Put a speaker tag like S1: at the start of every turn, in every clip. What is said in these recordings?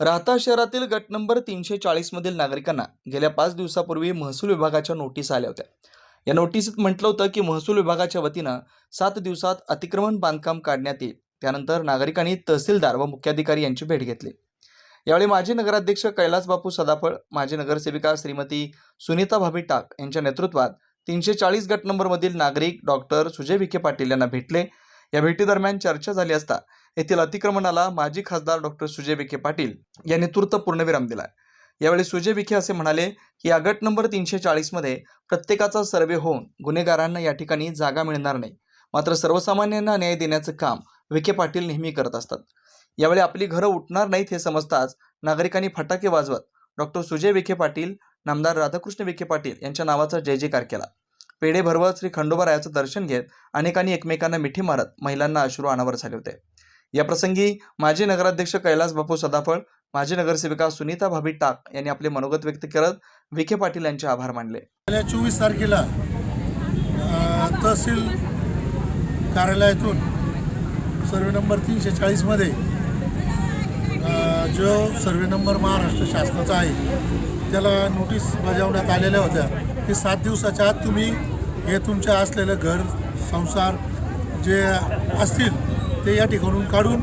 S1: राहता शहरातील गट नंबर तीनशे चाळीसमधील नागरिकांना गेल्या पाच दिवसापूर्वी महसूल विभागाच्या नोटीस आल्या होत्या. या नोटीसीत म्हटलं होतं की महसूल विभागाच्या वतीनं सात दिवसात अतिक्रमण बांधकाम काढण्यात येईल. त्यानंतर नागरिकांनी तहसीलदार व मुख्याधिकारी यांची भेट घेतली. यावेळी माजी नगराध्यक्ष कैलास बापू सदाफळ माजी नगरसेविका श्रीमती सुनीता भाभी टाक यांच्या नेतृत्वात तीनशे चाळीस गट नंबरमधील नागरिक डॉक्टर सुजय विखे पाटील यांना भेटले. या भेटीदरम्यान चर्चा झाली असता येथील अतिक्रमणाला माजी खासदार डॉक्टर सुजय विखे पाटील यांनी तूर्त पूर्णविराम दिला यावेळी सुजय विखे असे म्हणाले की या गट नंबर तीनशे चाळीसमध्ये प्रत्येकाचा सर्वे होऊन गुन्हेगारांना या ठिकाणी जागा मिळणार नाही. मात्र सर्वसामान्यांना न्याय देण्याचं काम विखे पाटील नेहमी करत असतात. यावेळी आपली घरं उठणार नाहीत हे समजताच नागरिकांनी फटाके वाजवत डॉक्टर सुजय विखे पाटील नामदार राधाकृष्ण विखे पाटील यांच्या नावाचा जय जयकार केला. पेढे भरवत श्री खंडोबा रायाचं दर्शन घेत अनेकांनी एकमेकांना मिठी मारत महिलांना अश्रू अनावर झाले होते. याप्रसंगी माजी नगराध्यक्ष कैलास बापू सदाफळ माजी नगरसेविका सुनीता भाभी टाक यांनी आपले मनोगत व्यक्त करत विखे पाटील यांचे आभार मानले.
S2: गेल्या चोवीस तारखेला तहसील कार्यालयातून सर्वे नंबर तीनशे चाळीसमध्ये जो सर्वे नंबर महाराष्ट्र शासनाचा आहे त्याला नोटीस बजावण्यात आलेल्या होत्या. की सात दिवसाच्या आत तुम्ही हे तुमच्या असलेलं घर संसार जे असतील ते या ठिकाणून काढून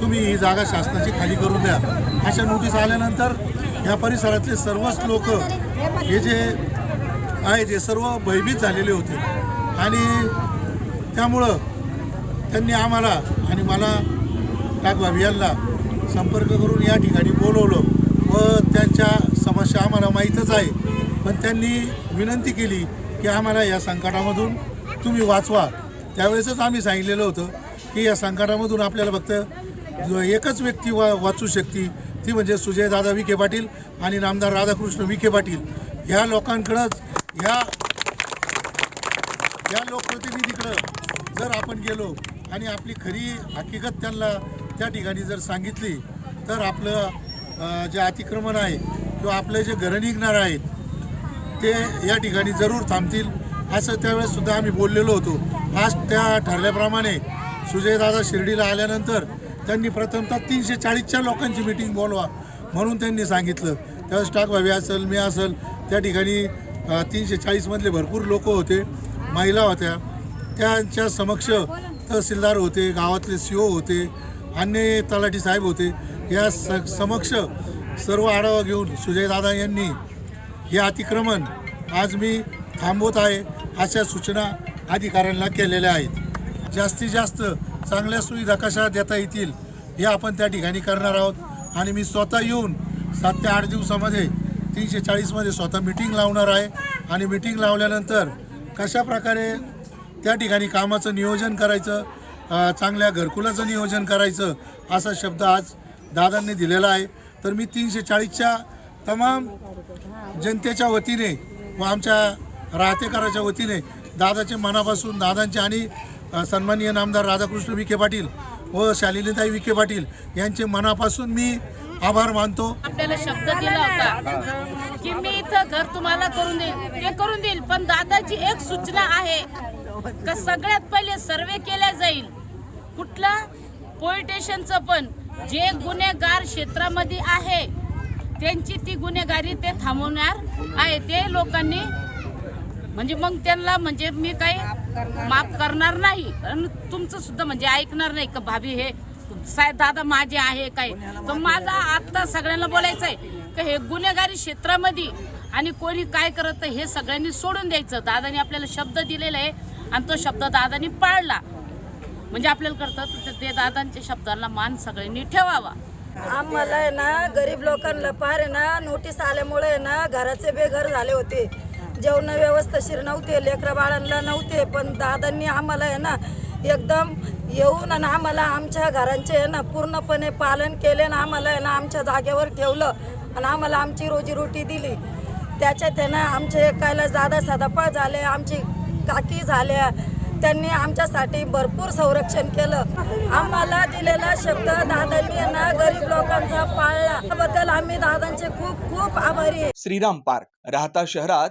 S2: तुम्ही ही जागा शासनाची खाली करून द्या. अशा नोटीस आल्यानंतर ह्या परिसरातले सर्वच लोक हे जे आहे ते सर्व भयभीत झालेले होते. आणि त्यामुळं त्यांनी आम्हाला आणि मला टाकबाबी यांना संपर्क करून या ठिकाणी बोलवलं व त्यांच्या समस्या आम्हाला माहीतच आहे. पण त्यांनी विनंती केली की आम्हाला या संकटामधून तुम्ही वाचवा. त्यावेळेसच आम्ही सांगितलेलं होतं की या संकटामधून आपल्याला फक्त एकच व्यक्ती वा वाचू शकते ती म्हणजे सुजयदादा विखे पाटील आणि नामदार राधाकृष्ण विखे पाटील. ह्या लोकांकडंच ह्या या लोकप्रतिनिधीकडं जर आपण गेलो आणि आपली खरी हकीकत त्यांना त्या ठिकाणी जर सांगितली तर आपलं जे अतिक्रमण आहे किंवा आपले जे घरं निघणार आहेत ते या ठिकाणी जरूर थांबतील. असं त्यावेळेस सुद्धा आम्ही बोललेलो होतो. आज त्या ठरल्याप्रमाणे सुजयदादा शिर्डीला आल्यानंतर त्यांनी प्रथमतः तीनशे चाळीसच्या लोकांची मिटिंग बोलवा म्हणून त्यांनी सांगितलं. त्यावेळेस टाकभावी असेल मी असेल त्या ठिकाणी तीनशे चाळीसमधले भरपूर लोक होते महिला होत्या. त्यांच्या समक्ष तहसीलदार होते गावातले सी ओ होते अन्य तलाठी साहेब होते. या स समक्ष सर्व आढावा घेऊन सुजयदादा यांनी हे अतिक्रमण आज मी थांबवत आहे अशा सूचना अधिकाऱ्यांना केलेल्या आहेत. जास्तीत जास्त चांगल्या सुविधा कशा देता येतील हे आपण त्या ठिकाणी करणार आहोत. आणि मी स्वतः येऊन सात ते आठ दिवसामध्ये तीनशे चाळीसमध्ये स्वतः मिटिंग लावणार आहे. आणि मिटिंग लावल्यानंतर कशा प्रकारे त्या ठिकाणी कामाचं नियोजन करायचं चांगल्या घरकुलाचं नियोजन करायचं असा शब्द आज दादांनी दिलेला आहे. तर मी तीनशे चाळीसच्या तमाम जनतेच्या वतीने व आमच्या राहतेकराच्या वतीने दादाचे मनापासून दादांचे आणि सन्माननीय नामदार राधाकृष्ण विखे पाटील व शालिनीताई विखे पाटील यांचे मनापासून मी आभार मानतो.
S3: आपल्याला शब्द दिला होता की मी इथं घर तुम्हाला करून देईल ते करून देईल पण दादाची एक सूचना आहे का सगळ्यात पहिले सर्वे केला जाईल. कुठला? पोलीस स्टेशनचं पण. जे गुन्हेगार क्षेत्रामध्ये आहे त्यांची ती गुन्हेगारी ते थांबवणार आहे. ते लोकांनी म्हणजे मग त्यांना म्हणजे मी काही माफ करणार नाही. आणि तुमचं सुद्धा म्हणजे ऐकणार नाही का भाभी हे? साहेब दादा माझे आहे काय तर माझा आता सगळ्यांना बोलायचं आहे का हे गुन्हेगारी क्षेत्रामध्ये आणि कोणी काय करत हे सगळ्यांनी सोडून द्यायचं. दादाने आपल्याला शब्द दिलेला आहे आणि तो शब्द दादानी पाळला. म्हणजे आपल्याला करतात तर ते दादांच्या शब्दाला मान सगळ्यांनी ठेवावा.
S4: आम्हाला आहे ना गरीब लोकांना फार आहे ना नोटीस आल्यामुळे ना घराचे बेघर झाले होते. जेवण व्यवस्थाशीर नव्हते लेकरं बाळांना नव्हते पण दादांनी आम्हाला आहे ना एकदम येऊन आणि आम्हाला आमच्या घरांचे आहे ना पूर्णपणे पालन केले ना आम्हाला आहे ना आमच्या जागेवर ठेवलं आणि आम्हाला आमची रोजीरोटी दिली. त्याच्यात आहे ना आमचे कैलास दादा सदापळ झाले आमची काकी झाल्या त्यांनी आमच्यासाठी भरपूर संरक्षण केलं. आम्हाला दिलेला शब्द दादांनी ना गरीब लोकांचा पाळला. त्याबद्दल आम्ही दादांचे खूप खूप आभारी आहे.
S1: श्रीराम पार्क राहता शहरात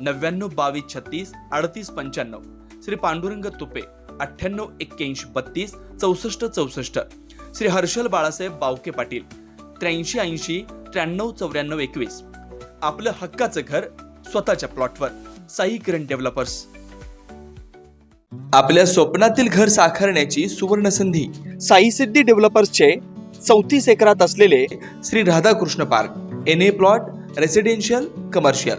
S1: नव्याण्णव बावीस छत्तीस अडतीस पंच्याण्णव. श्री पांडुरंग तुपे अठ्ठ्याण्णव एक्क्याऐंशी बत्तीस चौसष्ट चौसष्ट. श्री हर्षल बाळासाहेब बावके पाटील त्र्याऐंशी ऐंशी त्र्याण्णव चौऱ्याण्णव एकवीस. आपलं हक्काचं घर स्वतःच्या प्लॉटवर. साई किरण डेव्हलपर्स. आपल्या स्वप्नातील घर साकारण्याची सुवर्ण संधी साई सिद्धी डेव्हलपर्सचे चौतीस एकरात असलेले Shri Radhakrishna park N A plot residential commercial.